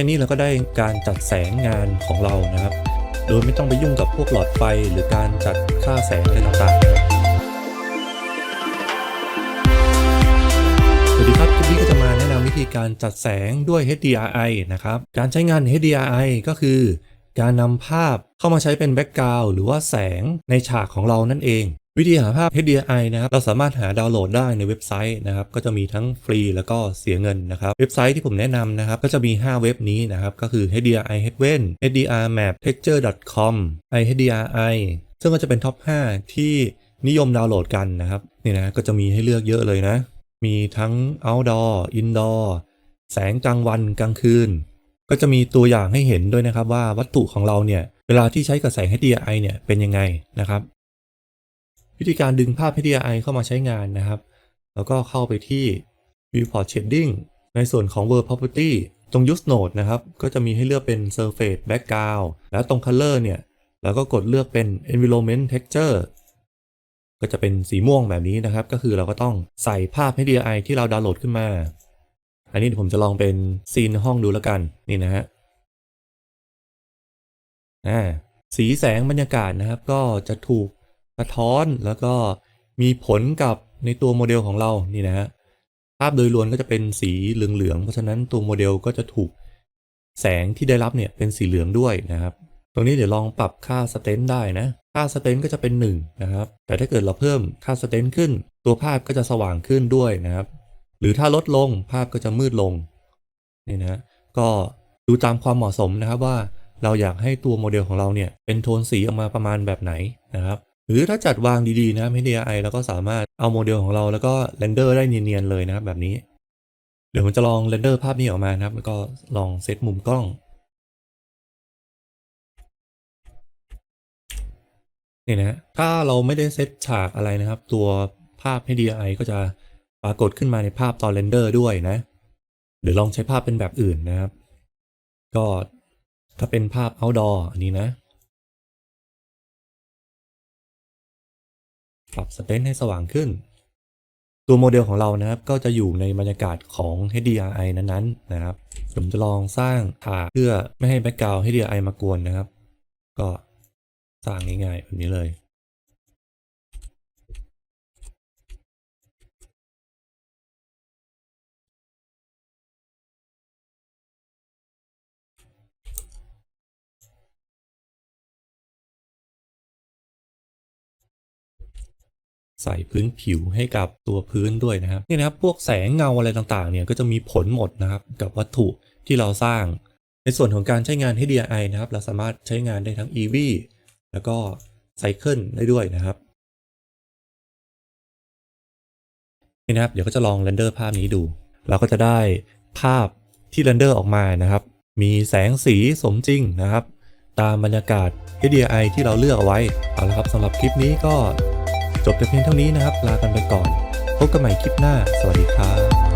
ค่นี้เราก็ได้การจัดแสงงานของเรานะครับ โดยไม่ต้องไปยุ่งกับพวกหลอดไฟหรือการจัดค่าแสงอะไรต่างๆ สวัสดีครับคลิปนี้ก็จะมาแนะนำวิธีการจัดแสงด้วย HDRI นะครับ การใช้งาน HDRI ก็คือการนำภาพเข้ามาใช้เป็นแบ็กกราวด์หรือว่าแสงในฉากของเรานั่นเอง วิธีหาภาพ HDRI นะครับเราสามารถหาดาวน์โหลดได้ในเว็บไซต์นะครับก็จะมีทั้งฟรีแล้วก็เสียเงินนะครับเว็บไซต์ที่ผมแนะนำนะครับก็จะมี 5 เว็บนี้นะครับก็คือ HDRI Headwen HDR Map Texture.com iHDRI ซึ่งก็จะเป็นท็อป 5 ที่นิยมดาวน์โหลดกันนะครับนี่นะก็จะมีให้เลือกเยอะเลยนะ มีทั้ง outdoor indoor แสงกลางวันกลางคืน ก็จะมีตัวอย่างให้เห็นด้วยนะครับว่าวัตถุของเราเนี่ยเวลาที่ใช้กับแสง HDRI เนี่ยเป็นยังไงนะครับ วิธีการดึงภาพ HDRI เข้ามาใช้งานนะครับ แล้วก็เข้าไปที่ Viewport Shading ในส่วนของ World Property ตรง Use Node นะครับ ก็จะมีให้เลือกเป็น Surface Background แล้วตรง Color เนี่ยเราก็กดเลือกเป็น Environment Texture ก็จะเป็นสีม่วงแบบนี้นะครับ ก็คือเราก็ต้องใส่ภาพ HDRI ที่เราดาวน์โหลดขึ้นมา อันนี้ผมจะลองเป็นซีนห้องดูแล้วกัน นี่นะฮะอ่าสีแสงบรรยากาศนะครับ ก็จะถูก สะท้อนแล้วก็มีผลกับในตัวโมเดลของเรานี่นะฮะภาพโดยรวมก็จะเป็นสีเหลืองๆ เพราะฉะนั้นตัวโมเดลก็จะถูกแสงที่ได้รับเนี่ยเป็นสีเหลืองด้วยนะครับ ตรงนี้เดี๋ยวลองปรับค่าสเตนได้นะ ค่าสเตนก็จะเป็น1นะครับ แต่ถ้าเกิดเราเพิ่มค่าสเตนขึ้น ตัวภาพก็จะสว่างขึ้นด้วยนะครับ หรือถ้าลดลงภาพก็จะมืดลงนี่นะ ก็ดูตามความเหมาะสมนะครับว่าเราอยากให้ตัวโมเดลของเราเนี่ยเป็นโทนสีออกมาประมาณแบบไหนนะครับ หรือถ้าจัดวางดีๆนะครับ HDRI เราก็สามารถเอาโมเดลของเราแล้วก็เรนเดอร์ได้เนียนๆเลยนะครับแบบนี้ เดี๋ยวผมจะลองเรนเดอร์ภาพนี้ออกมานะครับ แล้วก็ลองเซตมุมกล้องนี่นะถ้าเราไม่ได้เซตฉากอะไรนะครับ ตัวภาพ HDRI ก็จะปรากฏขึ้นมาในภาพตอนเรนเดอร์ด้วยนะเดี๋ยวลองใช้ภาพเป็นแบบอื่นนะครับ ก็ถ้าเป็นภาพ outdoor อันนี้นะ ปรับสเปนให้สว่างขึ้น ตัวโมเดลของเรานะครับ ก็จะอยู่ในบรรยากาศของ HDRI นั้นๆ นะครับ ผมจะลองสร้างฉากเพื่อไม่ให้แบ็กกราวด์ HDRI มากวนนะครับ ก็สร้างง่ายๆแบบนี้เลย ใส่พื้นผิวให้กับตัวพื้นด้วยนะครับนี่นะครับพวกแสงเงาอะไรต่างๆเนี่ยก็จะมีผลหมดนะครับกับวัตถุที่เราสร้าง ในส่วนของการใช้งาน HDI นะครับ เราสามารถใช้งานได้ทั้ง EV แล้วก็ไซเคิลได้ด้วยนะครับนี่นะครับเดี๋ยวก็จะลองเรนเดอร์ภาพนี้ดู เราก็จะได้ภาพที่เรนเดอร์ออกมานะครับ มีแสงสีสมจริงนะครับ ตามบรรยากาศ HDI ที่เราเลือกเอาไว้เอาละครับสำหรับคลิปนี้ก็ จบแต่เพียงเท่านี้นะครับ ลากันไปก่อน พบกันใหม่คลิปหน้า สวัสดีครับ